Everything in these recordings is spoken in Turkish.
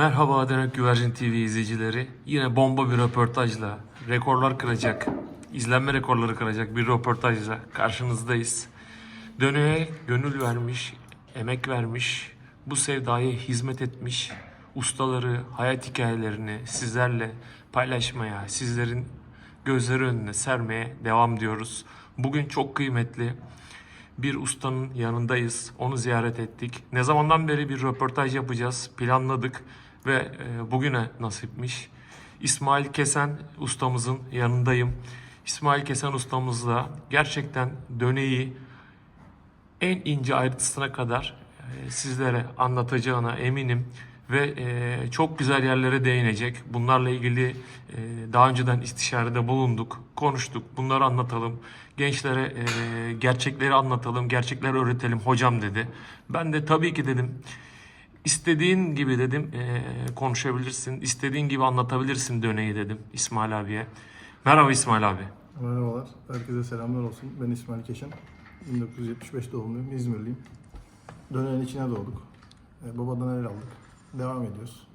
Merhaba Dönek Güvercin TV izleyicileri. Yine bomba bir röportajla, rekorlar kıracak, izlenme rekorları kıracak bir röportajla karşınızdayız. Döneğe gönül vermiş, emek vermiş, bu sevdaya hizmet etmiş ustaları, hayat hikayelerini sizlerle paylaşmaya, sizlerin gözleri önüne sermeye devam diyoruz. Bugün çok kıymetli bir ustanın yanındayız. Onu ziyaret ettik. Ne zamandan beri bir röportaj yapacağız. Planladık ve e, bugüne nasipmiş. İsmail Kesen ustamızın yanındayım. İsmail Kesen ustamızla gerçekten döneyi en ince ayrıntısına kadar e, sizlere anlatacağına eminim ve e, çok güzel yerlere değinecek. Bunlarla ilgili daha önceden istişarede bulunduk, konuştuk. Bunları anlatalım. Gençlere gerçekleri anlatalım, gerçekleri öğretelim hocam dedi. Ben de tabii ki dedim. İstediğin gibi dedim e, konuşabilirsin, istediğin gibi anlatabilirsin döneyi dedim İsmail abiye. Merhaba İsmail abi. Merhabalar, herkese selamlar olsun. Ben İsmail Keşen. 1975 doğumluyum, İzmirliyim. Dönerin içine doğduk. E, babadan el aldık. Devam ediyoruz.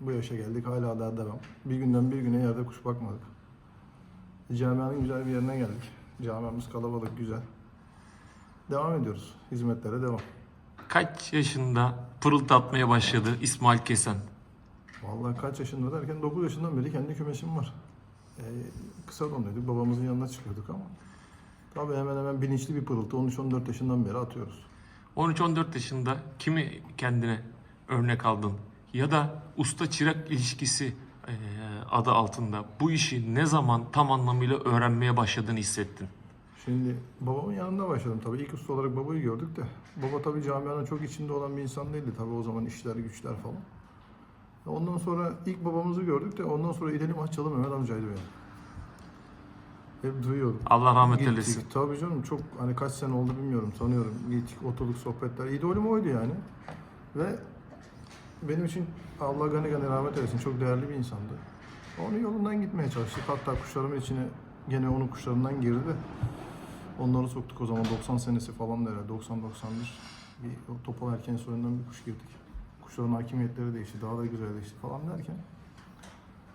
Bu yaşa geldik, hala daha devam. Bir günden bir güne yerde kuş bakmadık. Camianın güzel bir yerine geldik. Camiamız kalabalık, güzel. Devam ediyoruz. Hizmetlere devam. Kaç yaşında pırıltı atmaya başladı İsmail Kesen? Vallahi kaç yaşında derken 9 yaşından beri kendi kümesim var. Ee, kısa donduyduk, babamızın yanına çıkıyorduk ama. Tabii hemen hemen bilinçli bir pırıltı 13-14 yaşından beri atıyoruz. 13-14 yaşında kimi kendine örnek aldın? Ya da usta çırak ilişkisi eee, adı altında bu işi ne zaman tam anlamıyla öğrenmeye başladığını hissettin? Şimdi babamın yanında başladım tabii. İlk usta olarak babayı gördük de. Baba tabii camianın çok içinde olan bir insan değildi tabii o zaman işler güçler falan. Ondan sonra ilk babamızı gördük de ondan sonra gidelim açalım Mehmet amcaydı benim. Hep duyuyordum. Allah rahmet Gittik. eylesin. Tabii canım çok hani kaç sene oldu bilmiyorum tanıyorum. Gittik oturduk sohbetler. İdolüm oydu yani. Ve benim için Allah gani gani rahmet eylesin çok değerli bir insandı. Onun yolundan gitmeye çalıştık. Hatta kuşlarımın içine gene onun kuşlarından girdi onları soktuk o zaman 90 senesi falan da herhalde 90-91 bir o topal erken soyundan bir kuş girdik. Kuşların hakimiyetleri değişti, daha da güzelleşti falan derken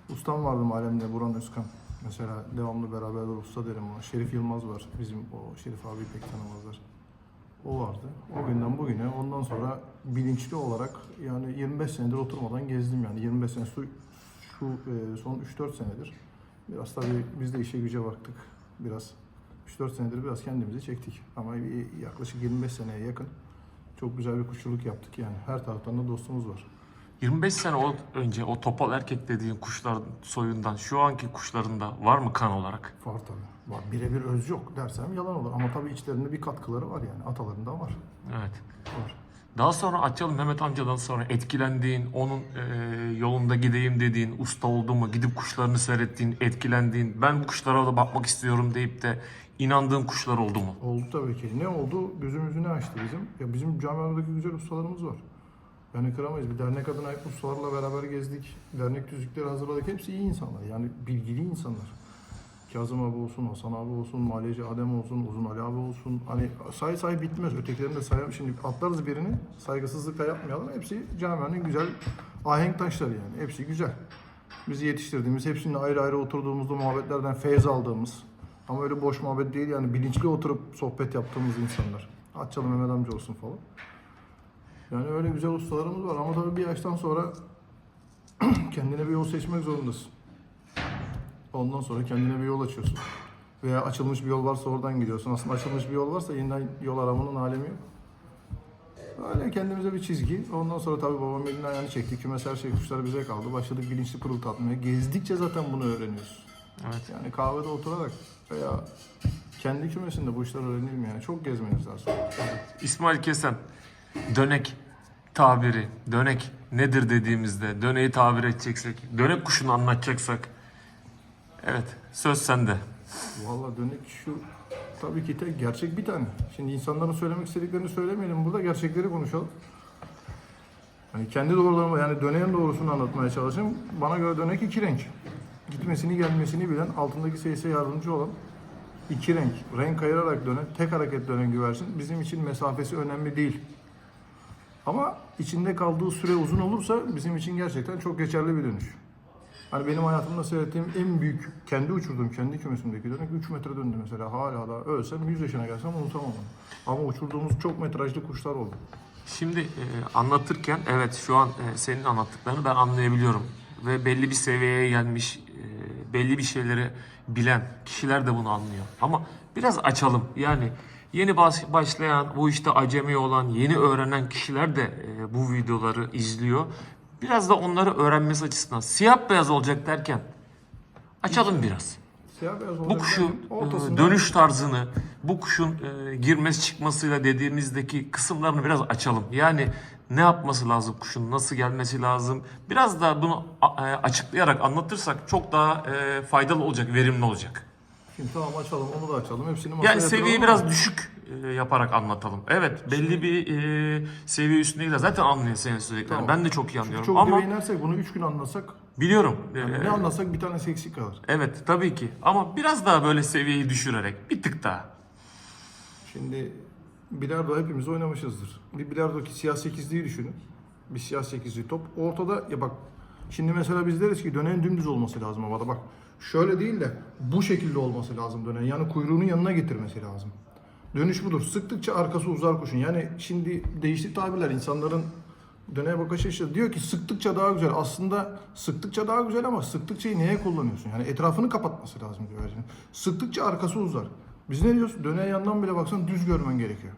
ustam vardı mahallemde Buran Özkan. Mesela devamlı beraber usta derim ona. Şerif Yılmaz var. Bizim o Şerif abi pek tanımazlar. O vardı. O günden bugüne ondan sonra bilinçli olarak yani 25 senedir oturmadan gezdim yani 25 sene şu, şu e, son 3-4 senedir biraz tabii biz de işe güce baktık biraz 3-4 senedir biraz kendimizi çektik ama yaklaşık 25 seneye yakın çok güzel bir kuşçuluk yaptık yani her taraftan da dostumuz var. 25 sene o- önce o topal erkek dediğin kuşlar soyundan şu anki kuşlarında var mı kan olarak? Var tabii. Var. Birebir öz yok dersem yalan olur ama tabii içlerinde bir katkıları var yani atalarında var. Evet. Var. Daha sonra açalım Mehmet amcadan sonra etkilendiğin, onun eee, yolunda gideyim dediğin, usta oldu mu, gidip kuşlarını seyrettiğin, etkilendiğin, ben bu kuşlara da bakmak istiyorum deyip de inandığın kuşlar oldu mu? Oldu tabii ki. Ne oldu? Gözümüzü ne açtı bizim? Ya bizim camiadaki güzel ustalarımız var. Yani kıramayız. Bir dernek adına hep ustalarla beraber gezdik. Dernek tüzükleri hazırladık. Hepsi iyi insanlar. Yani bilgili insanlar. Kazım abi olsun, Hasan abi olsun, Maliyeci Adem olsun, Uzun Ali abi olsun. Hani say say bitmez. Ötekilerini de sayalım. Şimdi atlarız birini. Saygısızlık da yapmayalım. Hepsi camianın güzel ahenk taşları yani. Hepsi güzel. Bizi yetiştirdiğimiz, hepsinin ayrı ayrı oturduğumuzda muhabbetlerden feyz aldığımız ama öyle boş muhabbet değil yani bilinçli oturup sohbet yaptığımız insanlar. Atçalı Mehmet amca olsun falan. Yani öyle güzel ustalarımız var ama tabii bir yaştan sonra kendine bir yol seçmek zorundasın. Ondan sonra kendine bir yol açıyorsun. Veya açılmış bir yol varsa oradan gidiyorsun. Aslında açılmış bir yol varsa yeniden yol aramanın alemi yok. Öyle kendimize bir çizgi. Ondan sonra tabii babam elini ayağını çekti. Kümes her şey kuşlar bize kaldı. Başladık bilinçli pırıltı atmaya. Gezdikçe zaten bunu öğreniyoruz. Evet. Yani kahvede oturarak veya kendi kümesinde bu işler öğrenilmiyor. Yani çok gezmeniz lazım. İsmail Kesen, dönek tabiri, dönek nedir dediğimizde, döneyi tabir edeceksek, dönek kuşunu anlatacaksak, evet söz sende. Vallahi dönek şu tabii ki tek gerçek bir tane. Şimdi insanların söylemek istediklerini söylemeyelim burada gerçekleri konuşalım. Hani kendi doğrularımı yani döneğin doğrusunu anlatmaya çalışayım. Bana göre dönek iki renk. Gitmesini gelmesini bilen altındaki seyise yardımcı olan iki renk. Renk ayırarak dönen, tek hareket dönen güvercin. Bizim için mesafesi önemli değil. Ama içinde kaldığı süre uzun olursa bizim için gerçekten çok geçerli bir dönüş. Hani benim hayatımda seyrettiğim en büyük, kendi uçurduğum, kendi kümesimdeki dönek 3 metre döndü mesela. Hala da ölsem 100 yaşına gelsem unutamam onu. Ama uçurduğumuz çok metrajlı kuşlar oldu. Şimdi e, anlatırken evet şu an e, senin anlattıklarını ben anlayabiliyorum. Ve belli bir seviyeye gelmiş, belli bir şeyleri bilen kişiler de bunu anlıyor. Ama biraz açalım. Yani yeni baş- başlayan, bu işte acemi olan, yeni öğrenen kişiler de e, bu videoları izliyor. Biraz da onları öğrenmesi açısından siyah beyaz olacak derken açalım biraz. Bu kuşun e, dönüş tarzını, bu kuşun e, girmesi çıkmasıyla dediğimizdeki kısımlarını biraz açalım. Yani ne yapması lazım kuşun, nasıl gelmesi lazım? Biraz daha bunu e, açıklayarak anlatırsak çok daha faydalı olacak, verimli olacak. Şimdi tamam açalım onu da açalım. Hepsini Yani ama- biraz düşük e, yaparak anlatalım. Evet, belli bir e, seviye üstündekiler zaten anlıyor senin söylediklerini. Tamam. Ben de çok iyi Çünkü anlıyorum çok ama inersek bunu 3 gün anlatsak biliyorum. e, ne anlatsak bir tanesi eksik kalır. evet, tabii ki. Ama biraz daha böyle seviyeyi düşürerek, bir tık daha. Şimdi bilardo hepimiz oynamışızdır. Bir bilardo ki siyah sekizliği düşünün. Bir siyah sekizli top. Ortada ya bak şimdi mesela biz deriz ki döneğin dümdüz olması lazım havada. Bak şöyle değil de bu şekilde olması lazım döneğin. Yani kuyruğunu yanına getirmesi lazım. Dönüş budur. Sıktıkça arkası uzar kuşun. Yani şimdi değişti tabirler insanların döneğe bakış açısı diyor ki sıktıkça daha güzel. Aslında sıktıkça daha güzel ama sıktıkça neye kullanıyorsun? Yani etrafını kapatması lazım güvercinin. Sıktıkça arkası uzar. Biz ne diyoruz? Döneğe yandan bile baksan düz görmen gerekiyor.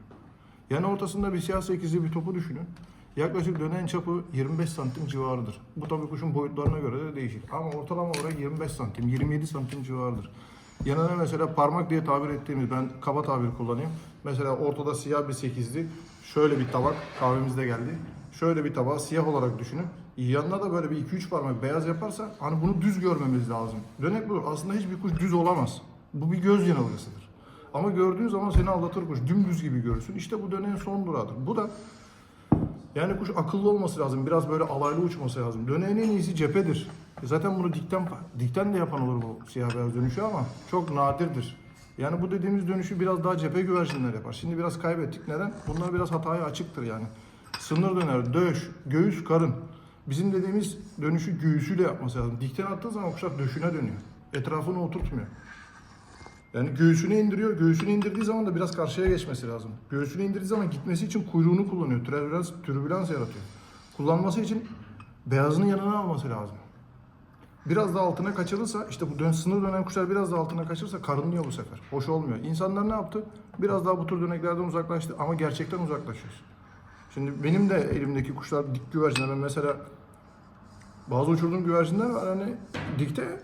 Yani ortasında bir siyah sekizli bir topu düşünün. Yaklaşık dönen çapı 25 santim civarıdır. Bu tabii kuşun boyutlarına göre de değişir. Ama ortalama olarak 25 santim, 27 santim civarıdır. Yanına mesela parmak diye tabir ettiğimiz, ben kaba tabir kullanayım. Mesela ortada siyah bir sekizli, şöyle bir tabak, kahvemizde geldi. Şöyle bir tabağı siyah olarak düşünün. Yanına da böyle bir 2-3 parmak beyaz yaparsa hani bunu düz görmemiz lazım. Dönek budur. Aslında hiçbir kuş düz olamaz. Bu bir göz yanılgısıdır. Ama gördüğün zaman seni aldatır kuş. Dümdüz gibi görürsün. İşte bu döneğin son durağıdır. Bu da yani kuş akıllı olması lazım. Biraz böyle alaylı uçması lazım. Döneğin en iyisi cephedir. E Zaten bunu dikten dikten de yapan olur bu siyah beyaz dönüşü ama çok nadirdir. Yani bu dediğimiz dönüşü biraz daha cephe güvercinler yapar. Şimdi biraz kaybettik. Neden? Bunlar biraz hataya açıktır yani. Sınır döner, döş, göğüs, karın. Bizim dediğimiz dönüşü göğüsüyle yapması lazım. Dikten attığı zaman kuşlar döşüne dönüyor. Etrafını oturtmuyor. Yani göğsünü indiriyor. Göğsünü indirdiği zaman da biraz karşıya geçmesi lazım. Göğsünü indirdiği zaman gitmesi için kuyruğunu kullanıyor. Türbülans, türbülans yaratıyor. Kullanması için beyazını yanına alması lazım. Biraz da altına kaçırırsa, işte bu dön, sınır dönen kuşlar biraz da altına kaçırırsa karınlıyor bu sefer. Hoş olmuyor. İnsanlar ne yaptı? Biraz daha bu tür döneklerden uzaklaştı ama gerçekten uzaklaşıyoruz. Şimdi benim de elimdeki kuşlar dik güvercinler. Ben mesela bazı uçurduğum güvercinler var hani dikte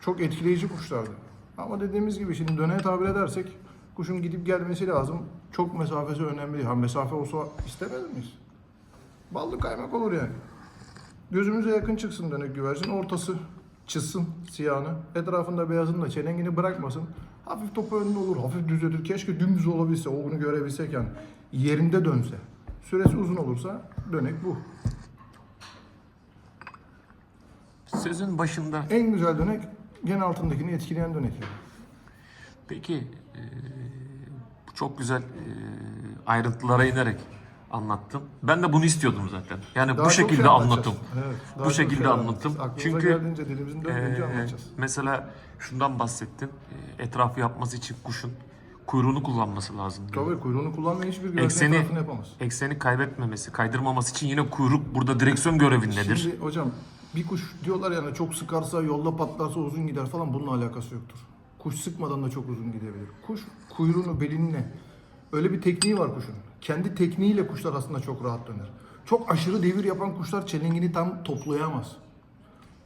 çok etkileyici kuşlardı. Ama dediğimiz gibi şimdi döneğe tabir edersek kuşun gidip gelmesi lazım. Çok mesafesi önemli değil. Ha mesafe olsa istemez miyiz? Ballı kaymak olur yani. Gözümüze yakın çıksın dönek güvercin. Ortası çizsin siyahını. Etrafında beyazını da çelengini bırakmasın. Hafif topu önünde olur. Hafif düzledir. Keşke dümdüz olabilse. O bunu görebilsek yani. Yerinde dönse. Süresi uzun olursa dönek bu. Sözün başında En güzel dönek gen altındakini etkileyen dönek. Peki e, çok güzel e, ayrıntılara inerek anlattın. Ben de bunu istiyordum zaten. Yani Daha bu şey şekilde anlatacağız. anlatım. Evet, bu şekilde şey anlatım. Çünkü geldiğince dilimizin döndüğünce e, anlatacağız. mesela şundan bahsettin. E, etrafı yapması için kuşun kuyruğunu kullanması lazım. Tabii kuyruğunu kullanmayan hiçbir güvercin Ekseni, yapamaz. ekseni kaybetmemesi, kaydırmaması için yine kuyruk burada direksiyon görevindedir. Şimdi hocam bir kuş diyorlar yani çok sıkarsa yolda patlarsa uzun gider falan bununla alakası yoktur. Kuş sıkmadan da çok uzun gidebilir. Kuş kuyruğunu belinle öyle bir tekniği var kuşun. Kendi tekniğiyle kuşlar aslında çok rahat döner. Çok aşırı devir yapan kuşlar çelengini tam toplayamaz.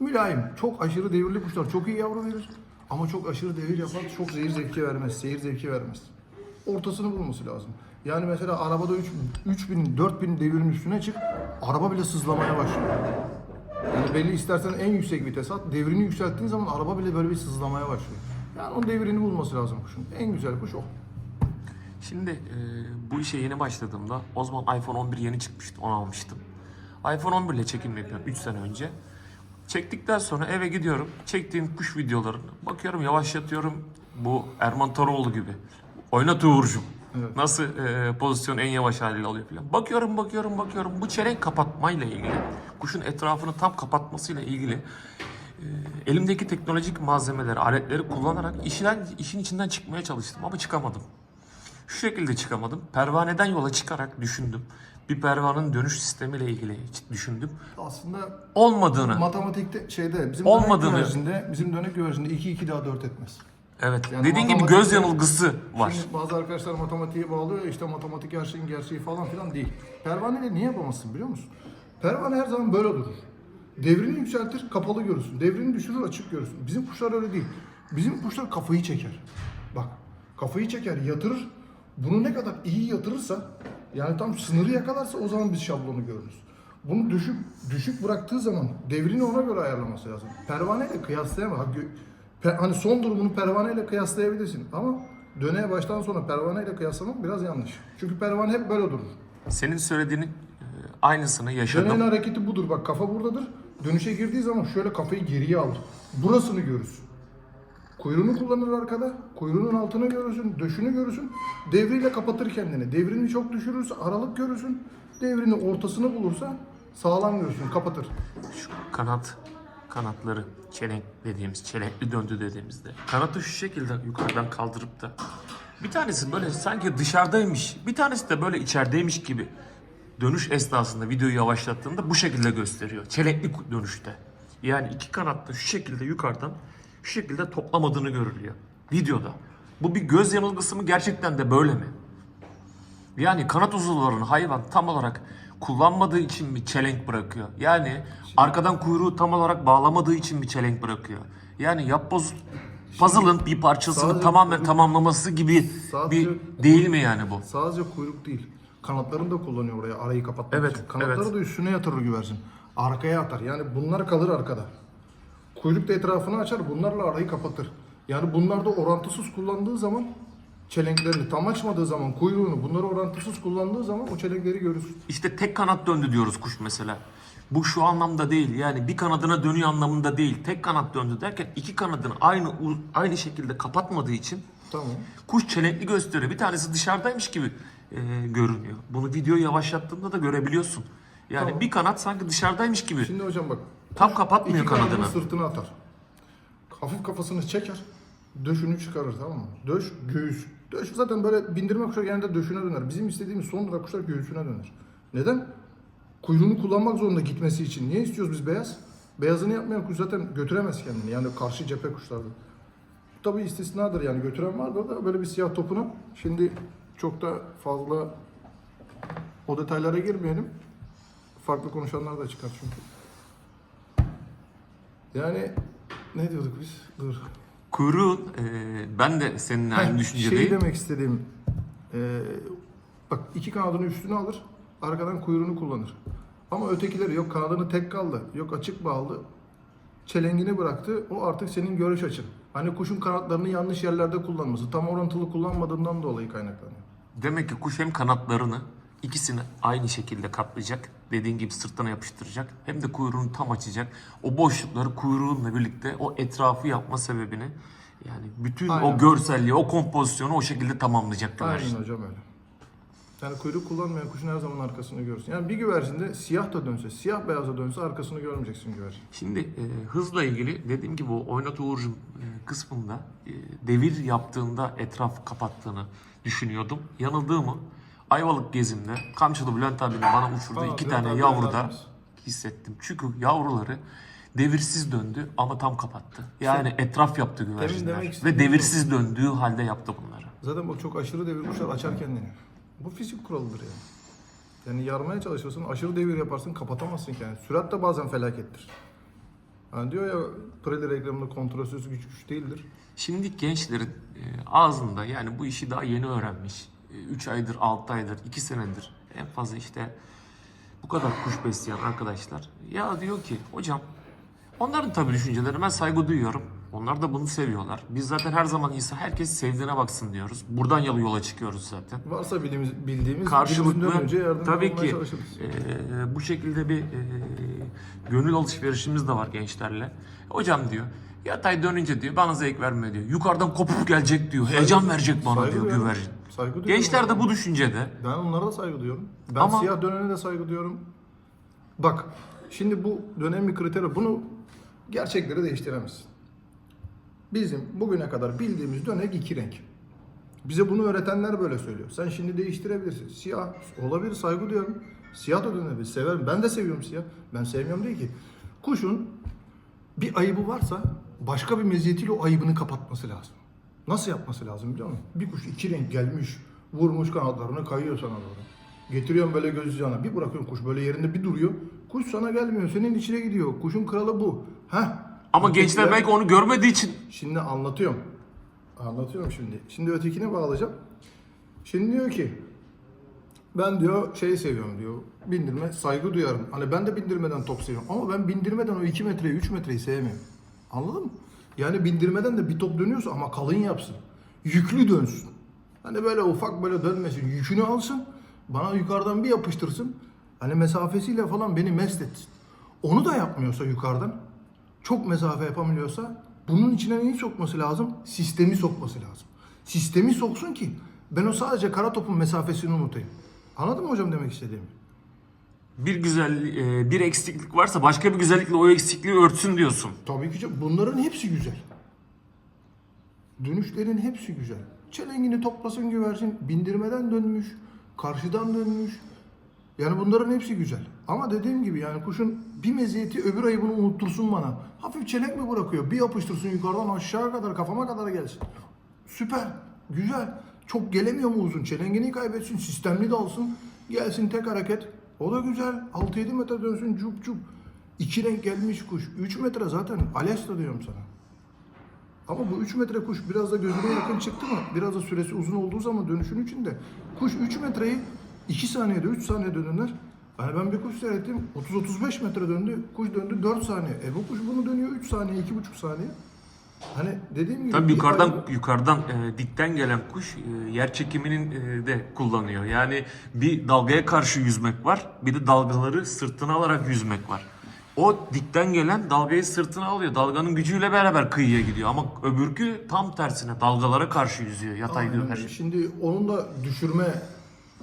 Mülayim, çok aşırı devirli kuşlar çok iyi yavru verir. Ama çok aşırı devir yapan çok zehir zevki vermez, seyir zevki vermez. Ortasını bulması lazım. Yani mesela arabada 3, 3000, 4000 devirin üstüne çık, araba bile sızlamaya başlıyor. Yani belli istersen en yüksek vites at, devrini yükselttiğin zaman araba bile böyle bir sızlamaya başlıyor. Yani onun devrini bulması lazım kuşun. En güzel kuş o. Şimdi e, bu işe yeni başladığımda o zaman iPhone 11 yeni çıkmıştı. Onu almıştım. iPhone 11 ile çekim yapıyorum 3 sene önce. Çektikten sonra eve gidiyorum. Çektiğim kuş videolarını bakıyorum yavaşlatıyorum. Bu Erman Toroğlu gibi. Oynat Uğur'cum. Evet. Nasıl e, pozisyon en yavaş haliyle alıyor falan. Bakıyorum bakıyorum bakıyorum. Bu çelenk kapatmayla ilgili, kuşun etrafını tam kapatmasıyla ilgili e, elimdeki teknolojik malzemeleri, aletleri kullanarak işten, işin içinden çıkmaya çalıştım ama çıkamadım. Şu şekilde çıkamadım. Pervaneden yola çıkarak düşündüm. Bir pervanın dönüş sistemiyle ilgili düşündüm. Aslında Olmadığını. matematikte şeyde bizim Olmadığını- dönek güvercinde bizim dönek güvercinde 2 2 daha 4 etmez. Evet. Yani Dediğin gibi göz yanılgısı var. Şimdi bazı arkadaşlar matematiğe bağlıyor ya, işte matematik her şeyin gerçeği falan filan değil. Pervaneyle niye yapamazsın biliyor musun? Pervane her zaman böyle durur. Devrini yükseltir, kapalı görürsün. Devrini düşürür, açık görürsün. Bizim kuşlar öyle değil. Bizim kuşlar kafayı çeker. Bak, kafayı çeker, yatırır. Bunu ne kadar iyi yatırırsa, yani tam sınırı yakalarsa o zaman biz şablonu görürüz. Bunu düşük düşük bıraktığı zaman devrini ona göre ayarlaması lazım. Pervaneyle kıyaslayamaz. Hani son durumunu pervaneyle kıyaslayabilirsin ama döneye baştan sonra pervaneyle kıyaslamak biraz yanlış. Çünkü pervane hep böyle durur. Senin söylediğinin e, aynısını yaşadım. Döneğin hareketi budur. Bak kafa buradadır. Dönüşe girdiği zaman şöyle kafayı geriye alır. Burasını görürsün. Kuyruğunu kullanır arkada. Kuyruğunun altını görürsün. Döşünü görürsün. Devriyle kapatır kendini. Devrini çok düşürürse aralık görürsün. Devrini ortasını bulursa sağlam görürsün. Kapatır. Şu kanat kanatları çelenk dediğimiz çelenkli döndü dediğimizde kanatı şu şekilde yukarıdan kaldırıp da bir tanesi böyle sanki dışarıdaymış bir tanesi de böyle içerideymiş gibi dönüş esnasında videoyu yavaşlattığında bu şekilde gösteriyor. Çelenkli dönüşte. Yani iki kanatta şu şekilde yukarıdan şu şekilde toplamadığını görülüyor videoda. Bu bir göz yanılgısı mı gerçekten de böyle mi? Yani kanat uzuvlarını hayvan tam olarak kullanmadığı için mi çelenk bırakıyor? Yani arkadan kuyruğu tam olarak bağlamadığı için mi çelenk bırakıyor? Yani yapboz puzzle'ın bir parçasını sadece tamamen kuyruk- tamamlaması gibi bir değil mi yani bu? Sadece kuyruk değil. Kanatlarını da kullanıyor oraya arayı kapatmak Evet, için. Kanatları evet. da üstüne yatırır güvercin. Arkaya atar. Yani bunlar kalır arkada. Kuyruk da etrafını açar. Bunlarla arayı kapatır. Yani bunlar da orantısız kullandığı zaman çelenklerini tam açmadığı zaman kuyruğunu bunları orantısız kullandığı zaman o çelenkleri görürsün. İşte tek kanat döndü diyoruz kuş mesela. Bu şu anlamda değil yani bir kanadına dönüyor anlamında değil. Tek kanat döndü derken iki kanadını aynı aynı şekilde kapatmadığı için Tamam. kuş çelenkli gösteriyor. Bir tanesi dışarıdaymış gibi e, görünüyor. Bunu video yavaşlattığında da görebiliyorsun. Yani Tamam. bir kanat sanki dışarıdaymış gibi. Şimdi hocam bak. Tam kapatmıyor İki kanadını sırtına atar. Hafif kafasını çeker. Döşünü çıkarır tamam mı? Döş, göğüs. Döş zaten böyle bindirme kuşlar genelde döşüne döner. Bizim istediğimiz son durak kuşlar göğsüne döner. Neden? Kuyruğunu kullanmak zorunda gitmesi için. Niye istiyoruz biz beyaz? Beyazını yapmayan kuş zaten götüremez kendini. Yani karşı cephe kuşlardır. Tabii istisnadır yani götüren vardır da böyle bir siyah topuna. Şimdi çok da fazla o detaylara girmeyelim. Farklı konuşanlar da çıkar çünkü. Yani ne diyorduk biz? Dur. Kuyruğun e, ben de seninle aynı düşüncedeyim. Şey demek istediğim. e, bak iki kanadını üstüne alır. Arkadan kuyruğunu kullanır. Ama ötekileri yok kanadını tek kaldı. Yok açık bağlı. Çelengini bıraktı. O artık senin görüş açın. Hani kuşun kanatlarını yanlış yerlerde kullanması. Tam orantılı kullanmadığından dolayı kaynaklanıyor. Demek ki kuş hem kanatlarını ikisini aynı şekilde katlayacak. Dediğin gibi sırtına yapıştıracak. Hem de kuyruğunu tam açacak. O boşlukları kuyruğunla birlikte o etrafı yapma sebebini yani bütün Aynen. o görselliği, o kompozisyonu o şekilde tamamlayacak güvercin. Aynen hocam öyle. Yani kuyruk kullanmayan kuşun her zaman arkasını görürsün. Yani bir güvercinde siyah da dönse, siyah beyaza dönse arkasını görmeyeceksin güvercin. Şimdi e, hızla ilgili dediğim gibi o oynat Uğur'cum e, kısmında e, devir yaptığında etraf kapattığını düşünüyordum. Yanıldığımı Ayvalık gezimde Kamçılı Bülent abinin bana uçurduğu Aa, iki Bülent tane abi yavruda berabermiş. hissettim. Çünkü yavruları devirsiz döndü ama tam kapattı. Yani etraf yaptı demek güvercinler. Ve istediğim devirsiz döndüğü halde yaptı bunları. Zaten bu çok aşırı devir kuşlar açar kendini. Bu fizik kuralıdır yani. Yani yarmaya çalışırsın, aşırı devir yaparsın, kapatamazsın kendini. Sürat de bazen felakettir. Yani diyor ya Pirelli reklamında kontrolsüz güç güç değildir. Şimdi gençlerin e, ağzında yani bu işi daha yeni öğrenmiş. 3 aydır, 6 aydır, 2 senedir en fazla işte bu kadar kuş besleyen arkadaşlar. Ya diyor ki hocam onların tabii düşüncelerine ben saygı duyuyorum. Onlar da bunu seviyorlar. Biz zaten her zaman insan herkes sevdiğine baksın diyoruz. Buradan yalı yola çıkıyoruz zaten. Varsa bildiğimiz, bildiğimiz Karşılıklı önce yardım tabii ki e, bu şekilde bir e, gönül alışverişimiz de var gençlerle. Hocam diyor yatay dönünce diyor bana zevk vermiyor diyor. Yukarıdan kopup gelecek diyor. Heyecan verecek bana Saygı diyor güvercin. Saygı duyuyorum. Gençler de bu düşüncede. Ben onlara da saygı duyuyorum. Ben Ama- siyah dönene de saygı duyuyorum. Bak şimdi bu dönem bir kriteri bunu gerçekleri değiştiremezsin. Bizim bugüne kadar bildiğimiz dönek iki renk. Bize bunu öğretenler böyle söylüyor. Sen şimdi değiştirebilirsin. Siyah olabilir saygı duyuyorum. Siyah da dönebilir. Severim. Ben de seviyorum siyah. Ben sevmiyorum değil ki. Kuşun bir ayıbı varsa başka bir meziyetiyle o ayıbını kapatması lazım. Nasıl yapması lazım biliyor musun? Bir kuş iki renk gelmiş, vurmuş kanatlarını kayıyor sana doğru. Getiriyorum böyle göz yana. Bir bırakıyorum kuş böyle yerinde bir duruyor. Kuş sana gelmiyor. Senin içine gidiyor. Kuşun kralı bu. Heh. Ama gençler Ötekiler- belki onu görmediği için Şimdi anlatıyorum. Anlatıyorum şimdi. Şimdi ötekine bağlayacağım. Şimdi diyor ki ben diyor şeyi seviyorum diyor. Bindirme saygı duyarım. Hani ben de bindirmeden top seviyorum. Ama ben bindirmeden o 2 metreyi 3 metreyi sevmiyorum. Anladın mı? Yani bindirmeden de bir top dönüyorsa ama kalın yapsın. Yüklü dönsün. Hani böyle ufak böyle dönmesin. Yükünü alsın. Bana yukarıdan bir yapıştırsın. Hani mesafesiyle falan beni mest etsin. Onu da yapmıyorsa yukarıdan çok mesafe yapamıyorsa bunun içine neyi sokması lazım? Sistemi sokması lazım. Sistemi soksun ki ben o sadece kara topun mesafesini unutayım. Anladın mı hocam demek istediğimi? Bir güzel e, bir eksiklik varsa başka bir güzellikle o eksikliği örtsün diyorsun. Tabii ki bunların hepsi güzel. Dönüşlerin hepsi güzel. Çelengini toplasın güvercin bindirmeden dönmüş, karşıdan dönmüş. Yani bunların hepsi güzel. Ama dediğim gibi yani kuşun bir meziyeti öbür ayıbını unuttursun bana. Hafif çelenk mi bırakıyor? Bir yapıştırsın yukarıdan aşağı kadar kafama kadar gelsin. Süper, güzel. Çok gelemiyor mu uzun? Çelengini kaybetsin, sistemli de alsın. Gelsin tek hareket. O da güzel. 6-7 metre dönsün cup cup. İki renk gelmiş kuş. 3 metre zaten Alesta diyorum sana. Ama bu 3 metre kuş biraz da gözüne yakın çıktı mı? Biraz da süresi uzun olduğu zaman dönüşün içinde. Kuş 3 metreyi 2 saniyede 3 saniyede döner. Yani ben bir kuş seyrettim 30-35 metre döndü. Kuş döndü 4 saniye. E bu kuş bunu dönüyor 3 saniye 2,5 saniye. Hani dediğim gibi... Tabii yukarıdan ayı- yukarıdan e, dikten gelen kuş e, yer çekiminin e, de kullanıyor. Yani bir dalgaya karşı yüzmek var, bir de dalgaları sırtına alarak yüzmek var. O dikten gelen dalgayı sırtına alıyor. Dalganın gücüyle beraber kıyıya gidiyor. Ama öbürkü tam tersine dalgalara karşı yüzüyor. Yatay Aynen döner. öyle. Şimdi onun da düşürme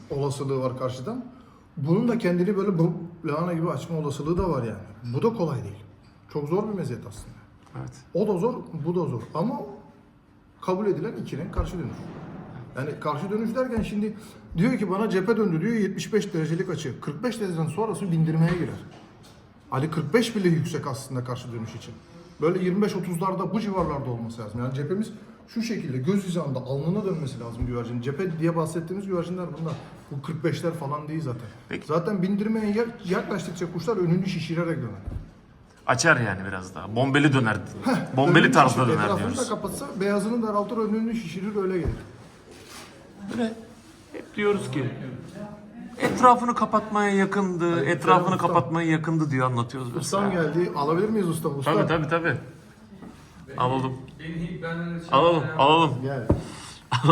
olasılığı var karşıdan. Bunun da kendini böyle bu lahana gibi açma olasılığı da var yani. Bu da kolay değil. Çok zor bir meziyet aslında. Evet. O da zor, bu da zor. Ama kabul edilen iki renk karşı dönüş. Yani karşı dönüş derken şimdi diyor ki bana cephe döndü diyor 75 derecelik açı. 45 dereceden sonrası bindirmeye girer. Hani 45 bile yüksek aslında karşı dönüş için. Böyle 25-30'larda bu civarlarda olması lazım. Yani cephemiz şu şekilde göz hizasında alnına dönmesi lazım güvercin. Cephe diye bahsettiğimiz güvercinler bunlar. Bu 45'ler falan değil zaten. Peki. Zaten bindirmeye yaklaştıkça kuşlar önünü şişirerek döner. Açar yani biraz daha. Bombeli döner. Heh, Bombeli tarzda döner Etrafını diyoruz. da kapatsa beyazını daraltır önünü şişirir öyle gelir. Böyle hep diyoruz ki etrafını kapatmaya yakındı, etrafını ustam. kapatmaya yakındı diyor anlatıyoruz. biz. Ustam geldi. Alabilir miyiz ustam? Ustam. Tabii tabii tabii. Alalım. Alalım, alalım. Gel.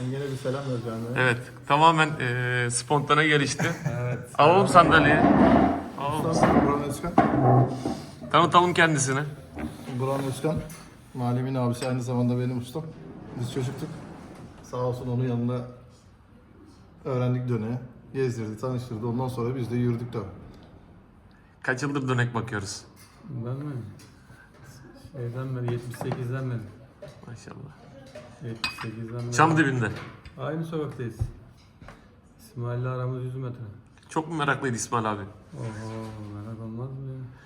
ben gene bir selam vereceğim. ya. Evet, tamamen eee spontane gelişti. evet. Alalım sandalyeyi. Alalım. Tanıtalım kendisini. Burhan Özkan. Mahallemin abisi aynı zamanda benim ustam. Biz çocuktuk. Sağ olsun onun yanında öğrendik döneği. Gezdirdi, tanıştırdı. Ondan sonra biz de yürüdük tabii. Kaç yıldır dönek bakıyoruz. Ben mi? Şeyden beri, 78'den beri. Maşallah. 78'den beri. Çam dibinde. Aynı sokaktayız. İsmail'le aramız 100 metre. Çok mu meraklıydı İsmail abi? Oho, merak olmaz mı ya?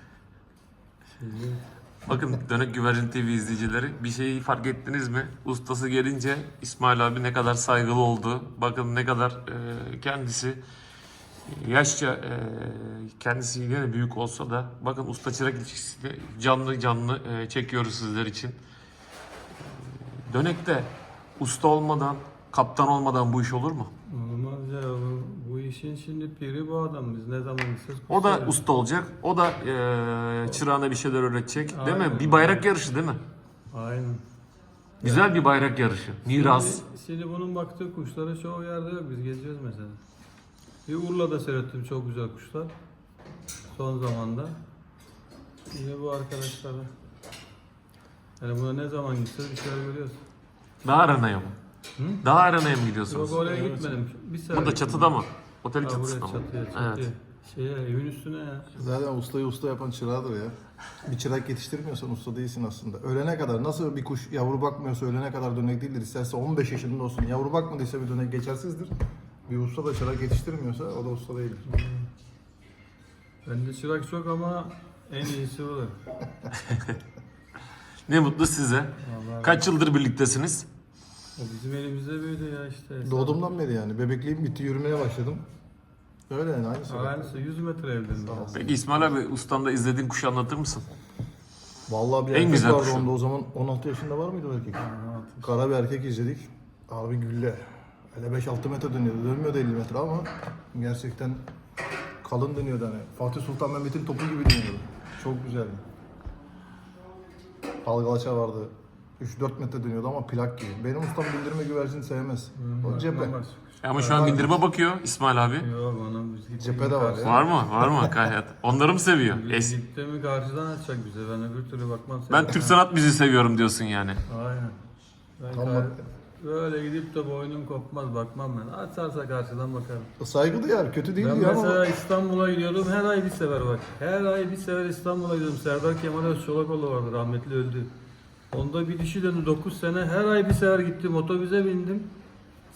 Bakın Dönek Güvercin TV izleyicileri bir şeyi fark ettiniz mi? Ustası gelince İsmail abi ne kadar saygılı oldu. Bakın ne kadar e, kendisi yaşça e, kendisi yine büyük olsa da bakın usta çırak ilişkisini canlı canlı e, çekiyoruz sizler için. Dönek'te usta olmadan, kaptan olmadan bu iş olur mu? olmaz ya. Bu, bu işin şimdi piri bu adam. Biz ne zaman gitsek O da kusarız. usta olacak. O da e, çırağına bir şeyler öğretecek. Değil mi? Aynen. Bir bayrak yarışı değil mi? Aynen. Güzel bir bayrak yarışı. Miras. Şimdi, şimdi bunun baktığı kuşlara çoğu yerde yok. Biz geziyoruz mesela. Bir Urla'da seyrettim çok güzel kuşlar. Son zamanda. Yine bu arkadaşlara. Yani buna ne zaman gitsek bir şeyler görüyoruz. Daha aranaya mı? Daha arenaya mı Yok gidiyorsunuz? oraya gitmedim. Bir sefer Burada gittim. çatıda mı? Otelin Ha, buraya çatısında mı? çatıya, çatıya. Evet. Şeye, evin üstüne ya. Zaten ustayı usta yapan çırağıdır ya. Bir çırak yetiştirmiyorsan usta değilsin aslında. Ölene kadar nasıl bir kuş yavru bakmıyorsa ölene kadar dönek değildir. İsterse 15 yaşında olsun. Yavru bakmadıysa bir dönek geçersizdir. Bir usta da çırak yetiştirmiyorsa o da usta değildir. Bende çırak çok ama en iyisi olur. Ne mutlu size. Vallahi Kaç yıldır birliktesiniz? O bizim elimizde büyüdü ya işte. Doğduğumdan beri yani. Bebekliğim bitti yürümeye başladım. Öyle yani aynısı. Aynısı 100 metre. Sağ ol. Peki İsmail abi ustando izlediğin kuşu anlatır mısın? Vallahi bir En erkek güzel vardı kuşu. onda o zaman 16 yaşında var mıydı o erkek? Kara bir erkek izledik. Abi gülle. Hele 5-6 metre dönüyordu. Dönmüyordu 50 metre ama gerçekten kalın dönüyordu hani. Fatih Sultan Mehmet'in topu gibi dönüyordu. Çok güzeldi. Dalgalaça vardı. 3-4 metre dönüyordu ama plak gibi. Benim ustam bildirme güvercin sevmez. o cephe. Ama şu an bindirme bakıyor İsmail abi. Yok bana gittik. Cephe de var ya. Var mı? Var mı gayet? Onları mı seviyor? Es- gitti mi karşıdan açacak bize. Ben öbür türlü bakmam. ben Türk sanat müziği seviyorum diyorsun yani. Aynen. Ben Tam kar- bak- böyle gidip de boynum kopmaz bakmam ben. Açarsa karşıdan bakarım. Saygı duyar. Kötü değil Ben mesela ama. İstanbul'a gidiyordum her ay bir sefer bak. Her ay bir sefer İstanbul'a gidiyordum. Serdar Kemal Özçolakoğlu vardı rahmetli öldü. Onda bir dişi döndü 9 sene. Her ay bir sefer gittim otobüse bindim.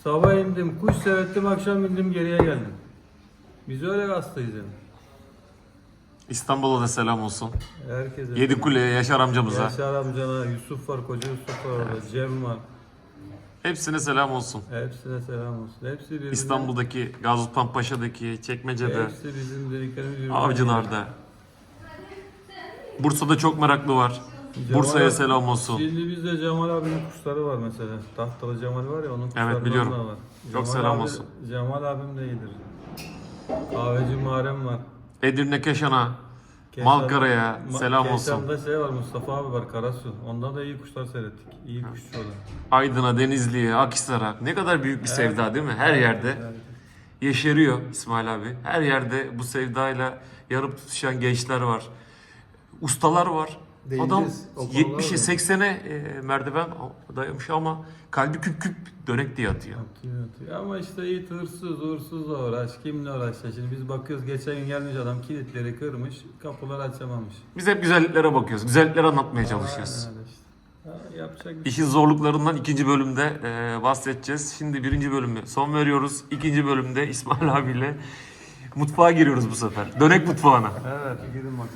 Sabah indim kuş seyrettim akşam indim geriye geldim. Biz öyle hastayız yani. İstanbul'a da selam olsun. Herkese. Yedi Kule'ye, Yaşar amcamıza. Yaşar amcana, Yusuf var, koca Yusuf var orada, Cem var. Hepsine selam olsun. Hepsine selam olsun. Hepsi birbirine. İstanbul'daki, Gazi Paşa'daki, Çekmece'de, Hepsi bizim dediklerimiz birbirine. Avcılar'da. Bursa'da çok meraklı var. Bursa'ya selam olsun. Şimdi bizde Cemal abinin kuşları var mesela. Tahtalı Cemal var ya onun kuşları biliyorum. da var. Çok Cemal selam abi- olsun. Cemal abim de iyidir. Kahveci Muharrem var. Edirne Keşan'a, Keşan- Malkara'ya Ma- selam olsun. Keşan'da şey var Mustafa abi var Karasu. Ondan da iyi kuşlar seyrettik. İyi kuşçu o da. Aydın'a, Denizli'ye, Akhisar'a. Ne kadar büyük bir sevda değil mi? Her yerde Evet. yeşeriyor İsmail abi. Her yerde bu sevdayla yarıp tutuşan gençler var. Ustalar var. Değineceğiz. Adam O konulara 70'e da. 80'e e, merdiven dayamış ama kalbi küp küp dönek diye atıyor. Atıyor, atıyor. Ama işte iyi hırsız, uğursuzla uğraş. Kimle uğraşacak? Şimdi biz bakıyoruz geçen gün gelmiş adam kilitleri kırmış, kapıları açamamış. Biz hep güzelliklere bakıyoruz. Güzellikleri anlatmaya çalışıyoruz. Aynen öyle işte. Ha, yapacak bir şey İşin zorluklarından ikinci bölümde e, bahsedeceğiz. Şimdi birinci bölümü son veriyoruz. İkinci bölümde İsmail abiyle mutfağa giriyoruz bu sefer. Dönek mutfağına. Evet, gidin bakalım.